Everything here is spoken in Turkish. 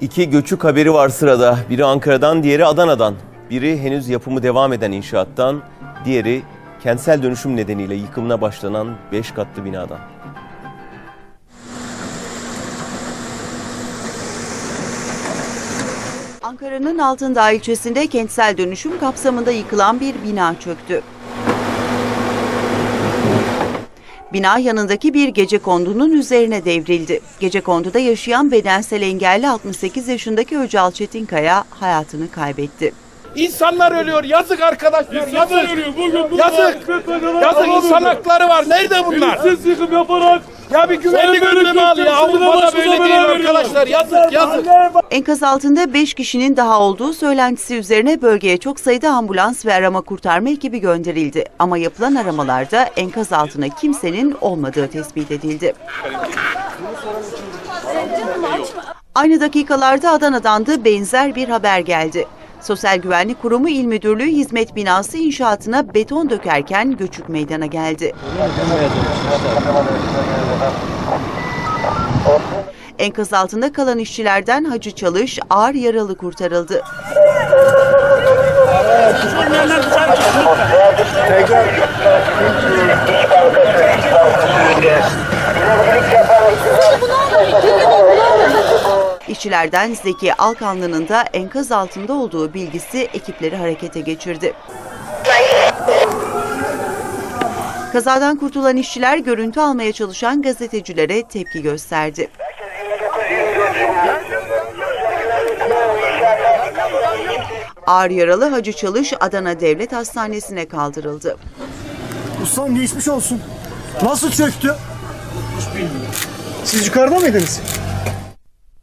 İki göçük haberi var sırada. Biri Ankara'dan, diğeri Adana'dan. Biri henüz yapımı devam eden inşaattan, diğeri kentsel dönüşüm nedeniyle yıkımına başlanan 5 katlı binadan. Ankara'nın Altındağ ilçesinde kentsel dönüşüm kapsamında yıkılan bir bina çöktü. Bina yanındaki bir gece kondunun üzerine devrildi. Gece konduda yaşayan bedensel engelli 68 yaşındaki Öcal Çetinkaya hayatını kaybetti. İnsanlar ölüyor. Yazık arkadaşlar. İnsanlar yazık. ölüyor. Bugün bu Yazık. Yazık insan hakları var. Nerede bunlar? Siz yıkım yaparak Ya bir güvenlik önlemi al ya. Avrupa'da böyle değil arkadaşlar. Yazık yazık. Enkaz altında 5 kişinin daha olduğu söylentisi üzerine bölgeye çok sayıda ambulans ve arama kurtarma ekibi gönderildi. Ama yapılan aramalarda enkaz altına kimsenin olmadığı tespit edildi. Aynı dakikalarda Adana'dan da benzer bir haber geldi. Sosyal Güvenlik Kurumu İl Müdürlüğü Hizmet Binası inşaatına beton dökerken göçük meydana geldi. Enkaz altında kalan işçilerden Hacı Çalış ağır yaralı kurtarıldı. İşçilerden Zeki Alkanlı'nın da enkaz altında olduğu bilgisi ekipleri harekete geçirdi. Kazadan kurtulan işçiler görüntü almaya çalışan gazetecilere tepki gösterdi. Ağır yaralı Hacı Çalış Adana Devlet Hastanesi'ne kaldırıldı. Ustam geçmiş olsun. Nasıl çöktü? Siz yukarıda mıydınız?